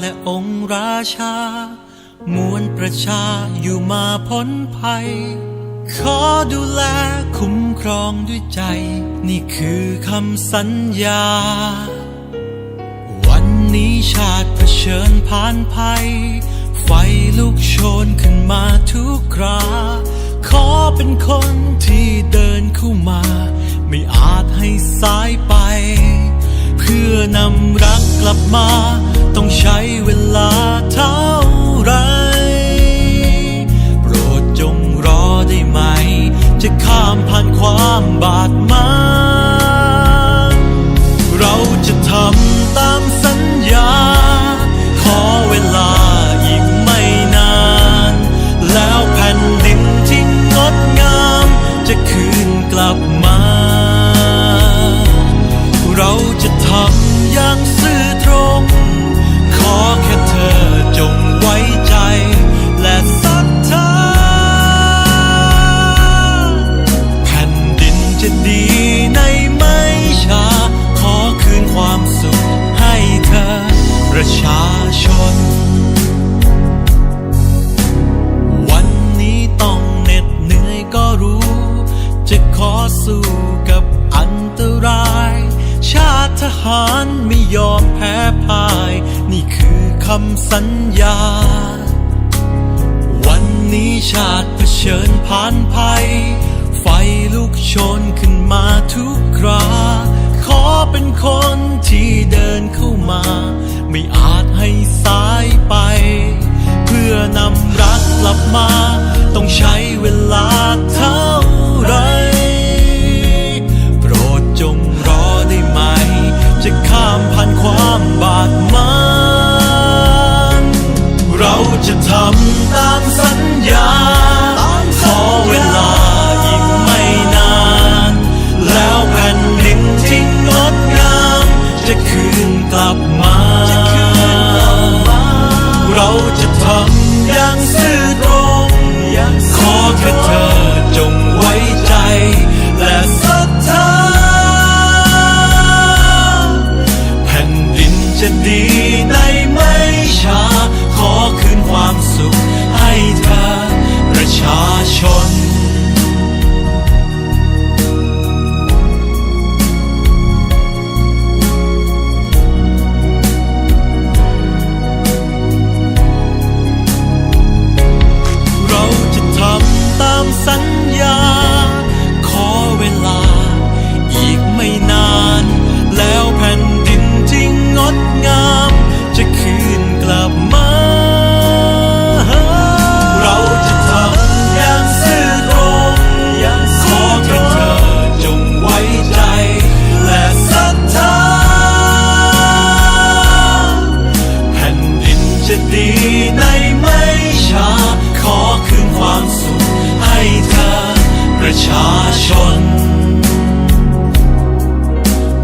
และองค์ราชามวลประชาอยู่มาพ้นภัย ขอดูแลคุ้มครองด้วยใจ นี่คือคำสัญญา วันนี้ชาติเผชิญผ่านภัย ไฟลุกโชนขึ้นมาทุกครา ขอเป็นคนที่เดินเข้ามา ไม่อาจให้สายไป เพื่อนำรักกลับมา ช้เวลาเท่าไร โปรดจงรอได้ไหม จะข้ามผ่าน ประชาชน วันนี้ต้องเหน็ดเหนื่อยก็รู้ จะขอสู้กับอันตราย ชาติทหารไม่ยอมแพ้พ่าย นี่คือคำสัญญา วันนี้ชาติเผชิญผ่านภัย ไฟลุกโชนขึ้นมาทุกครา ขอเป็นคนที่เดินเข้ามา ไม่อาจให้สายไป เพื่อนำรักกลับมา ต้องใช้เวลาเท่าไร โปรดจงรอได้ไหม จะข้ามผ่านความบาดหม เรา ประชาชน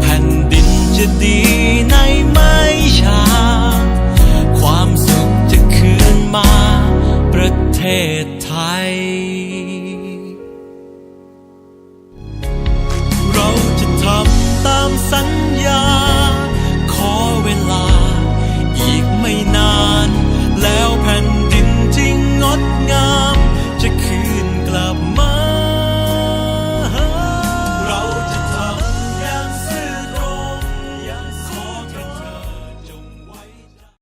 แผ่นดินจะดี